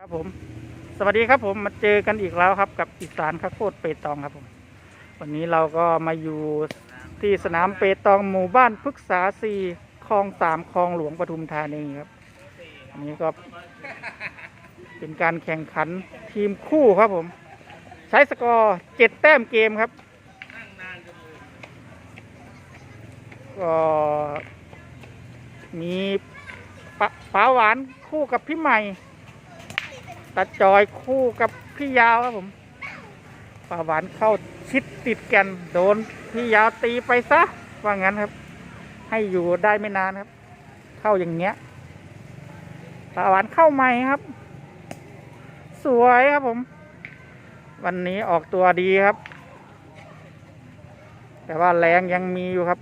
ครับผม สวัสดีครับผมมาเจอกันอีกแล้วครับ กับอีสานข้าวโพดเปตองครับผม วันนี้เราก็มาอยู่ที่สนามเปตองหมู่บ้านพฤกษาสี่คลองสามคลองหลวงปทุมธานีครับอันนี้ก็เป็นการแข่งขันทีมคู่ครับผม ใช้สกอร์เจ็ดแต้มเกมครับก็มีปะป๋าหวานคู่กับพี่ใหม่ ตาจอยคู่กับพี่ยาวครับผมป๋าหวานเข้าชิดติดกันโดนพี่ยาวตีไปซะว่างั้นครับ ให้อยู่ได้ไม่นานครับ เข้าอย่างเงี้ยป๋าหวานเข้าใหม่ครับ สวยครับผม วันนี้ออกตัวดีครับ แต่ว่าแรงยังมีอยู่ครับ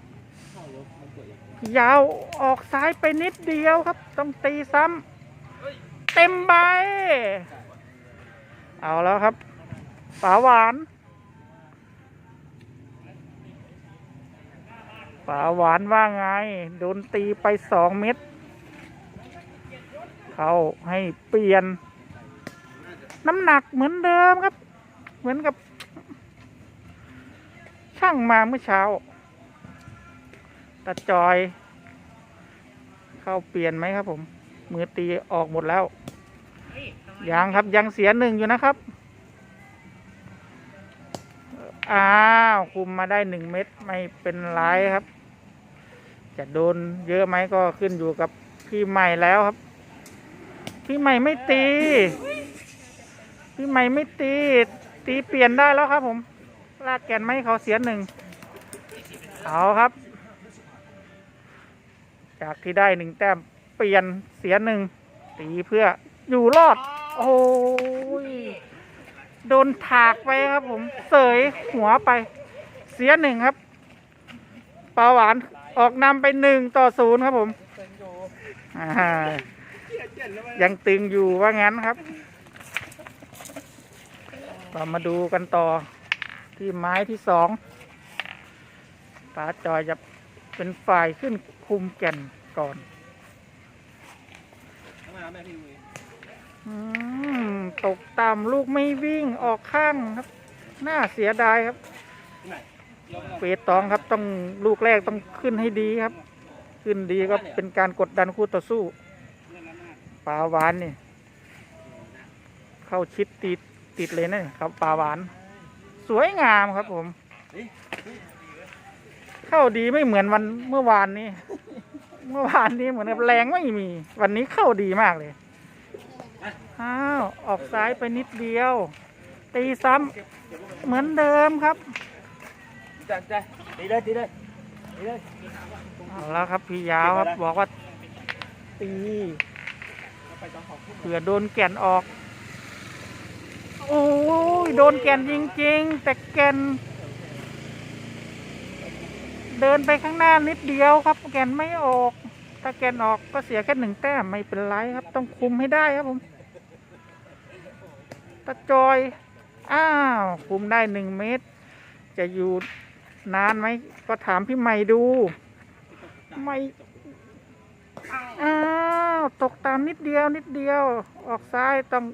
ยาวออกซ้ายไปนิดเดียวครับ ต้องตีซ้ำ เต็มใบ เอาแล้วครับป๋าหวานป๋าหวานว่าไง โดนตีไปสองเม็ด เขาให้เปลี่ยน น้ำหนักเหมือนเดิมครับ เหมือนกับ ช่างมาเมื่อเช้าตาจอย เข้าเปลี่ยนไหมครับผม มือตีออกหมดแล้ว ยังครับยังเสียหนึ่งอยู่นะครับ อ้าวคุมมาได้หนึ่งเม็ดไม่เป็นไรครับ จะโดนเยอะไหมก็ขึ้นอยู่กับพี่ใหม่แล้วครับ พี่ใหม่ไม่ตี พี่ใหม่ไม่ตี ตีเปลี่ยนได้แล้วครับ ผม ลากแกนไม้เขาเสียหนึ่งเอาครับ จากที่ได้หนึ่งแต้มเปลี่ยนเสียหนึ่งตีเพื่ออยู่รอด โอ้ย โดนถากไปครับผม เสยหัวไป เสียหนึ่งครับ ปลาหวานออกนำไปหนึ่งต่อศูนย์ครับผมอ่ายังตึงอยู่ว่างั้นครับ เรามาดูกันต่อที่ไม้ที่สองปลาจอยจะเป็นฝ่ายขึ้นคุมแก่นก่อนอืม ตกต่ำลูกไม่วิ่งออกข้างครับ น่าเสียดายครับเปตองครับต้องลูกแรกต้องขึ้นให้ดีครับ ขึ้นดีก็เป็นการกดดันคู่ต่อสู้ปลาหวานนี่เข้าชิดติดติดเลยนะครับปลาหวาน สวยงามครับผม เข้าดีไม่เหมือนวันเมื่อวานนี้ เมื่อวานนี้เหมือนกับแรงไม่มี วันนี้เข้าดีมากเลย อ้าวออกซ้ายไปนิดเดียว ตีซ้ำเหมือนเดิมครับจัดจตีเลยตีเลยตีเลยเอาแล้วครับพี่ยาวครับบอกว่าตีเผื่อโดนแก่นออก โอ้ยโดนแก่นจริง ๆ แต่แก่น เดินไปข้างหน้านิดเดียวครับ แก่นไม่ออก ถ้าแก่นออกก็เสียแค่หนึ่งแต้มไม่เป็นไรครับ ต้องคุมให้ได้ครับผม ตะจอย อ้าวคุมได้หนึ่งเมตร จะอยู่นานไหม ก็ถามพี่ใหม่ดู ไม่อ้าวตกตามนิดเดียวนิดเดียว ออกซ้ายต้อง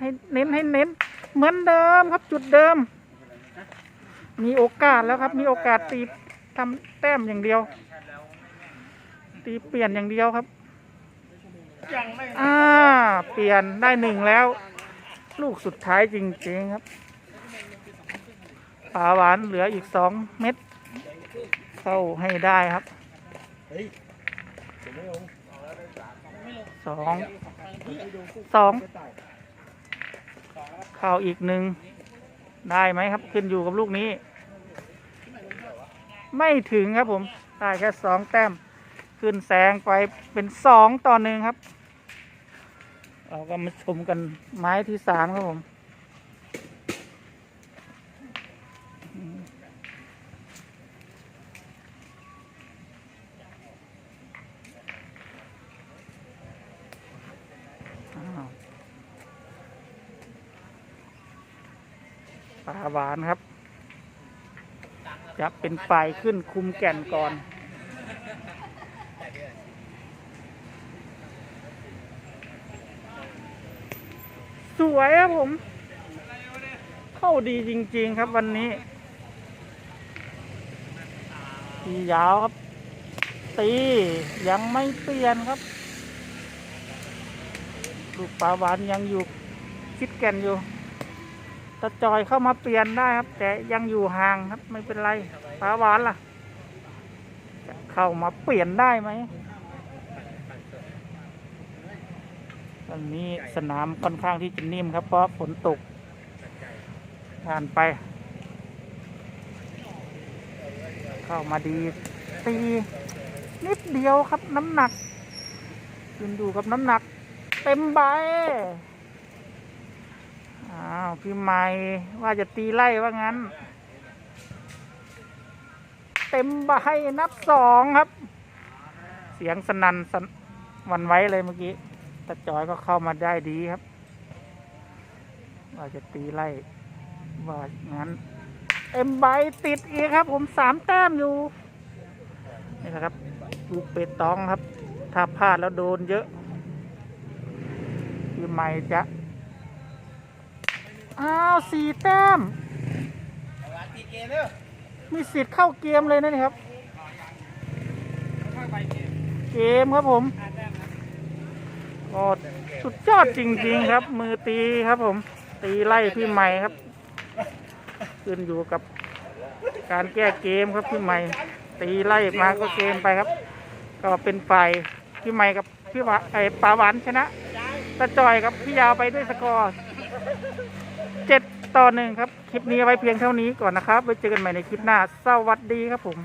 ให้เน้นให้เน้น เหมือนเดิมครับจุดเดิม มีโอกาสแล้วครับ มีโอกาสตีทำแต้มอย่างเดียว ตีเปลี่ยนอย่างเดียวครับยังไม่อ่าเปลี่ยนได้หนึ่งแล้ว ลูกสุดท้ายจริงๆครับปลาหวานเหลืออีกสองเม็ด เข้าให้ได้ครับสองสองเข้าอีกหนึ่งได้ไหมครับ ขึ้นอยู่กับลูกนี้ ไม่ถึงครับผม ได้แค่สองแต้ม ขึ้นแซงไปเป็นสองต่อหนึ่งครับ เราก็มาชมกันไม้ที่สามครับผมอ้าวปลาหวานครับ จะเป็นฝ่ายขึ้นคุมแก่นก่อน วยครับผม เข้าดีจริง ๆ ครับวันนี้ตียาวครับ ตียังไม่เปลี่ยนครับ ลูกปลาหวานยังอยู่คิดแก่นอยู่ตะจอยเข้ามาเปลี่ยนได้ครับ แต่ยังอยู่ห่างครับไม่เป็นไรปลาหวานล่ะ จะเข้ามาเปลี่ยนได้ไหม วันนี้สนามค่อนข้างที่จะนิ่มครับเพราะฝนตกผ่านไป เข้ามาดีตีนิดเดียวครับน้ำหนักยืนดูกับน้ำหนัก เต็มใบอ้าวพี่ใหม่ว่าจะตีไล่ว่างั้น เต็มใบนับสองครับ เสียงสนันสนวันไว้เลยเมื่อกี้ ตาจอยก็เข้ามาได้ดีครับ ว่าจะตีไล่ว่างั้นเต็มใบติดอีกครับ ผมสามแต้มอยู่ นี่แหละครับลูกเปตองครับ ถ้าพลาดแล้วโดนเยอะพี่ใหม่จะอ้าวสี่แต้มตีเกมเด้อมีสิทธิ์เข้าเกมเลยนะนี่ครับเกมเกมครับผม ก็สุดยอดจริง ๆ ครับ มือตีครับ ผม ตีไล่พี่ใหม่ครับ ขึ้นอยู่กับการแก้เกมครับพี่ใหม่ ตีไล่มาก็เกมไปครับ ก็เป็นฝ่ายพี่ใหม่กับพี่หวาไอปลาหวานชนะตะจอยกับพี่ยาวไปด้วยสกอร์เจ็ดต่อหนึ่งครับ คลิปนี้ไว้เพียงเท่านี้ก่อนนะครับไว้เจอกันใหม่ในคลิปหน้า สวัสดีครับผม